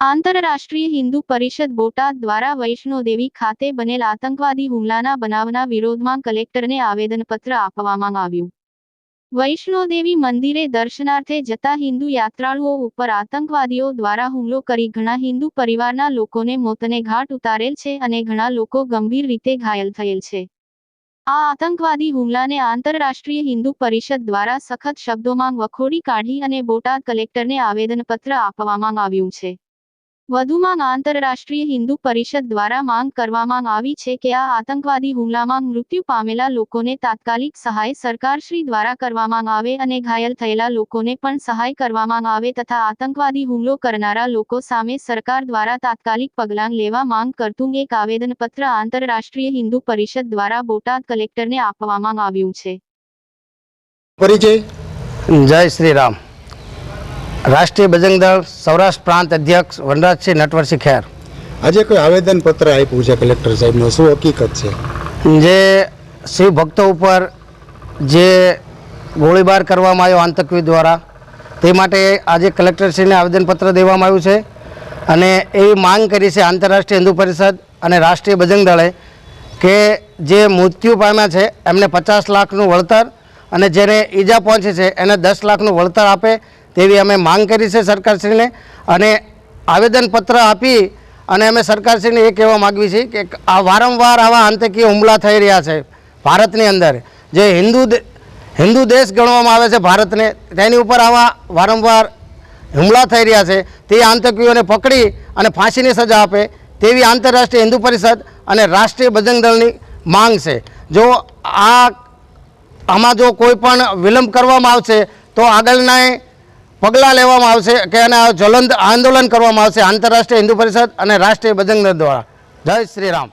આંતરરાષ્ટ્રીય હિન્દુ પરિષદ બોટાદ દ્વારા વૈષ્ણોદેવી ખાતે બનેલ આતંકવાદી હુમલાના બનાવના વિરોધમાં કલેક્ટરને આવેદનપત્ર આપવામાં આવ્યું. વૈષ્ણોદેવી મંદિરે દર્શનાર્થે જતા હિન્દુ યાત્રાળુઓ ઉપર આતંકવાદીઓ દ્વારા હુમલો કરી ઘણા હિન્દુ પરિવારના લોકોને મોતને ઘાટ ઉતારેલ છે અને ઘણા લોકો ગંભીર રીતે ઘાયલ થયેલ છે. આ આતંકવાદી હુમલાને આંતરરાષ્ટ્રીય હિન્દુ પરિષદ દ્વારા સખત શબ્દોમાં વખોડી કાઢી અને બોટાદ કલેક્ટરને આવેદનપત્ર આપવામાં આવ્યું છે. વધુમાં આંતરરાષ્ટ્રીય હિન્દુ પરિષદ દ્વારા માંગ કરવામાં આવી છે કે આ આતંકવાદી હુમલામાં મૃત્યુ પામેલા લોકોને તાત્કાલિક સહાય સરકારશ્રી દ્વારા કરવામાં આવે અને ઘાયલ થયેલા લોકોને પણ સહાય કરવામાં આવે તથા આતંકવાદી હુમલો કરનારા લોકો સામે સરકાર દ્વારા તાત્કાલિક પગલાં લેવા માંગ કરતું એક આવેદનપત્ર આંતરરાષ્ટ્રીય હિન્દુ પરિષદ દ્વારા બોટાદ કલેક્ટરને આપવામાં આવ્યું છે. પરિચય? જય શ્રી રામ. રાષ્ટ્રીય બજરંગ દળ સૌરાષ્ટ્ર પ્રાંત અધ્યક્ષ વનરાજસિંહ નટવરસિંહ ખેર. આજે કોઈ આવેદન પત્ર આપ્યું છે કલેક્ટર સાહેબનો? શું હકીકત છે? જે શિવ ભક્તો ઉપર જે ગોળીબાર કરવામાં આવ્યો આતંકવી દ્વારા તે માટે આજે કલેક્ટરશ્રીને આવેદનપત્ર દેવામાં આવ્યું છે અને એવી માંગ કરી છે આંતરરાષ્ટ્રીય હિન્દુ પરિષદ અને રાષ્ટ્રીય બજરંગ દળે કે જે મૃત્યુ પામ્યા છે એમને પચાસ લાખનું વળતર અને જેને ઈજા પહોંચી છે એને દસ લાખનું વળતર આપે તેવી અમે માંગ કરી છે સરકારશ્રીને. અને આવેદનપત્ર આપી અને અમે સરકારશ્રીને એ કહેવા માગવી છીએ કે આ વારંવાર આવા આંતકીય હુમલા થઈ રહ્યા છે ભારતની અંદર. જે હિન્દુ હિન્દુ દેશ ગણવામાં આવે છે ભારતને, તેની ઉપર આવા વારંવાર હુમલા થઈ રહ્યા છે. તે આતંકીઓને પકડી અને ફાંસીની સજા આપે તેવી આંતરરાષ્ટ્રીય હિન્દુ પરિષદ અને રાષ્ટ્રીય બજરંગ દળની માંગ છે. જો આ, આમાં જો કોઈ પણ વિલંબ કરવામાં આવશે તો આગળના પગલાં લેવામાં આવશે કે અને આ જ્વલંત આંદોલન કરવામાં આવશે આંતરરાષ્ટ્રીય હિન્દુ પરિષદ અને રાષ્ટ્રીય બજરંગ દ્વારા. જય શ્રી રામ.